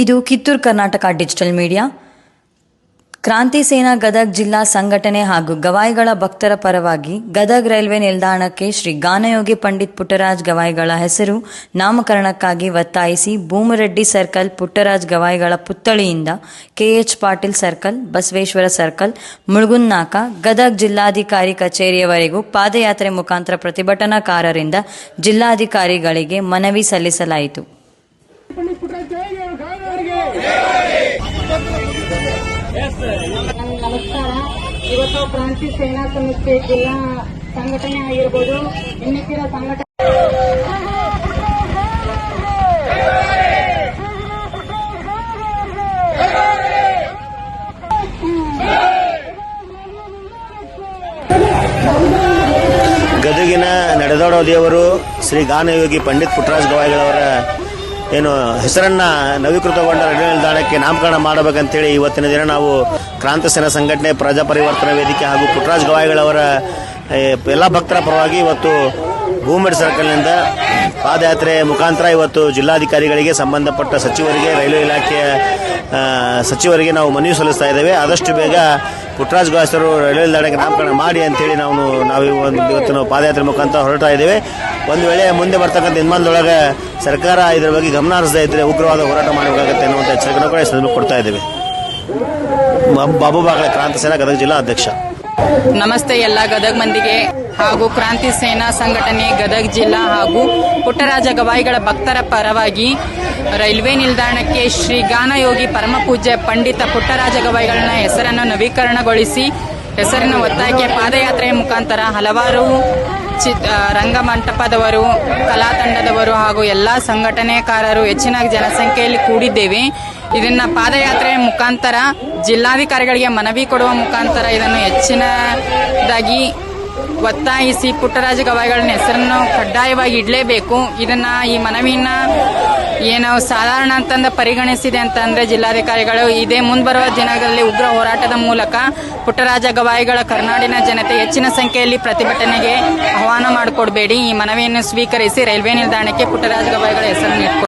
ಇದು Kittur Karnataka digital media. ಕ್ರಾಂತಿ ಸೇನಾ ಗದಗ್ ಜಿಲ್ಲಾ ಸಂಘಟನೆ ಹಾಗೂ ಗವಾಯಿಗಳ ಭಕ್ತರ ಪರವಾಗಿ ಗದಗ್ ರೈಲ್ವೆ ನಿಲ್ದಾಣಕ್ಕೆ ಶ್ರೀ ಗಾನಯೋಗಿ ಪಂಡಿತ್ ಪುಟ್ಟರಾಜ್ ಗವಾಯಿಗಳ ಹೆಸರು ನಾಮಕರಣಕ್ಕಾಗಿ ಒತ್ತಾಯಿಸಿ ಭೂಮರೆಡ್ಡಿ ಸರ್ಕಲ್ ಪುಟ್ಟರಾಜ್ ಗವಾಯಿಗಳ ಪುತ್ಥಳಿಯಿಂದ KH Patil circle, Basaveshwara circle ಮುಳುಗುನ್ನಾಕ Gadag ಜಿಲ್ಲಾಧಿಕಾರಿ ಕಚೇರಿಯವರೆಗೂ ಪಾದಯಾತ್ರೆ ಮುಖಾಂತರ ಪ್ರತಿಭಟನಾಕಾರರಿಂದ ಜಿಲ್ಲಾಧಿಕಾರಿಗಳಿಗೆ ಮನವಿ ಸಲ್ಲಿಸಲಾಯಿತು ಪಂಡಿತ್ ಪುಟ್ಟರಾಜ್ ಜಯಗೆ ಗಾಯನವರಿಗೆ ನಮಸ್ಕಾರ. ಇವತ್ತು ಕ್ರಾಂತಿ ಸೇನಾ ಸಂಸ್ಥೆ ಜಿಲ್ಲಾ ಸಂಘಟನೆ ಆಗಿರ್ಬೋದು, ಇನ್ನಿತರ ಸಂಘಟನೆ ಗದಗಿನ ನಡೆದಾಡೋ ದೇವರು ಶ್ರೀ ಗಾನಯೋಗಿ ಪಂಡಿತ್ ಪುಟ್ರಾಜ್ ಗವಾಯಿಗಳವರ ಏನು ಹೆಸರನ್ನ ನವೀಕೃತಗೊಂಡ ರೈಲ್ವೆ ನಿಲ್ದಾಣಕ್ಕೆ ನಾಮಕರಣ ಮಾಡಬೇಕಂತೇಳಿ ಇವತ್ತಿನ ದಿನ ನಾವು ಕ್ರಾಂತಿ ಸೇನಾ ಸಂಘಟನೆ ಪ್ರಜಾ ಪರಿವರ್ತನೆ ವೇದಿಕೆ ಹಾಗೂ ಪುಟ್ರಾಜ್ ಗವಾಯಿಗಳವರ ಎಲ್ಲ ಭಕ್ತರ ಪರವಾಗಿ ಇವತ್ತು ಭೂಮಿ ಸರ್ಕಲ್ನಿಂದ ಪಾದಯಾತ್ರೆ ಮುಖಾಂತರ ಇವತ್ತು ಜಿಲ್ಲಾಧಿಕಾರಿಗಳಿಗೆ ಸಂಬಂಧಪಟ್ಟ ಸಚಿವರಿಗೆ, ರೈಲ್ವೆ ಇಲಾಖೆಯ ಸಚಿವರಿಗೆ ನಾವು ಮನವಿ ಸಲ್ಲಿಸ್ತಾ ಇದ್ದೇವೆ. ಆದಷ್ಟು ಬೇಗ ಪುಟ್ಟರಾಜ್ ಗಾಸರು ರೈಲ್ವೆ ನಿಲ್ದಾಣಕ್ಕೆ ನಾಮಕರಣ ಮಾಡಿ ಅಂತೇಳಿ ನಾವು ನಾವು ಒಂದು ಇವತ್ತು ನಾವು ಪಾದಯಾತ್ರೆ ಮುಖಾಂತರ ಹೊರಡ್ತಾ ಇದ್ದೇವೆ. ಒಂದು ವೇಳೆ ಮುಂದೆ ಬರ್ತಕ್ಕಂಥ ದಿನಮಾನದೊಳಗೆ ಸರ್ಕಾರ ಇದರ ಬಗ್ಗೆ ಗಮನ ಹರಿಸದೇ ಇದ್ರೆ ಉಗ್ರವಾದ ಹೋರಾಟ ಮಾಡಬೇಕಾಗುತ್ತೆ ಅನ್ನುವಂಥ ಎಚ್ಚರಿಕೆಯನ್ನು ಕೂಡ ಸಂದರ್ಭ ಕೊಡ್ತಾ ಇದ್ದೇವೆ. ಬಾಬು ಬಾಗಲೆ ಕ್ರಾಂತಿ ಸೇನಾ ಗದಗ ಜಿಲ್ಲಾ ಅಧ್ಯಕ್ಷ. ನಮಸ್ತೆ ಎಲ್ಲ ಗದಗ ಮಂದಿಗೆ ಹಾಗೂ ಕ್ರಾಂತಿ ಸೇನಾ ಸಂಘಟನೆ ಗದಗ ಜಿಲ್ಲಾ ಹಾಗೂ ಪುಟ್ಟರಾಜ ಗವಾಯಿಗಳ ಭಕ್ತರ ಪರವಾಗಿ ರೈಲ್ವೆ ನಿಲ್ದಾಣಕ್ಕೆ ಶ್ರೀ ಗಾನಯೋಗಿ ಪರಮಪೂಜ್ಯ ಪಂಡಿತ ಪುಟ್ಟರಾಜ ಗವಾಯಿಗಳನ್ನ ಹೆಸರನ್ನು ನವೀಕರಣಗೊಳಿಸಿ, ಹೆಸರಿನ ಒತ್ತಾಯಕ್ಕೆ ಪಾದಯಾತ್ರೆಯ ಮುಖಾಂತರ ಹಲವಾರು ಚಿತ್ ರಂಗಮಂಟಪದವರು ಕಲಾ ತಂಡದವರು ಹಾಗೂ ಎಲ್ಲ ಸಂಘಟನೆಕಾರರು ಹೆಚ್ಚಿನ ಜನಸಂಖ್ಯೆಯಲ್ಲಿ ಕೂಡಿದ್ದೇವೆ. ಇದನ್ನ ಪಾದಯಾತ್ರೆ ಮುಖಾಂತರ ಜಿಲ್ಲಾಧಿಕಾರಿಗಳಿಗೆ ಮನವಿ ಕೊಡುವ ಮುಖಾಂತರ ಇದನ್ನು ಹೆಚ್ಚಿನದಾಗಿ ಒತ್ತಾಯಿಸಿ ಪುಟ್ಟರಾಜ ಗವಾಯಿಗಳನ್ನ ಹೆಸರನ್ನು ಕಡ್ಡಾಯವಾಗಿ ಇಡಲೇಬೇಕು. ಇದನ್ನ ಈ ಮನವಿನ ಏನು ಸಾಧಾರಣ ಅಂತಂದ ಪರಿಗಣಿಸಿದೆ ಅಂತಂದ್ರೆ ಜಿಲ್ಲಾಧಿಕಾರಿಗಳು. ಇದೇ ಮುಂಬರುವ ದಿನಗಳಲ್ಲಿ ಉಗ್ರ ಹೋರಾಟದ ಮೂಲಕ ಪುಟ್ಟರಾಜ ಗವಾಯಿಗಳ ಕರ್ನಾಡಿನ ಜನತೆ ಹೆಚ್ಚಿನ ಸಂಖ್ಯೆಯಲ್ಲಿ ಪ್ರತಿಭಟನೆಗೆ ಆಹ್ವಾನ ಮಾಡಿಕೊಡಬೇಡಿ. ಈ ಮನವಿಯನ್ನು ಸ್ವೀಕರಿಸಿ ರೈಲ್ವೆ ನಿಲ್ದಾಣಕ್ಕೆ ಪುಟ್ಟರಾಜ ಗವಾಯಿಗಳ ಹೆಸರನ್ನು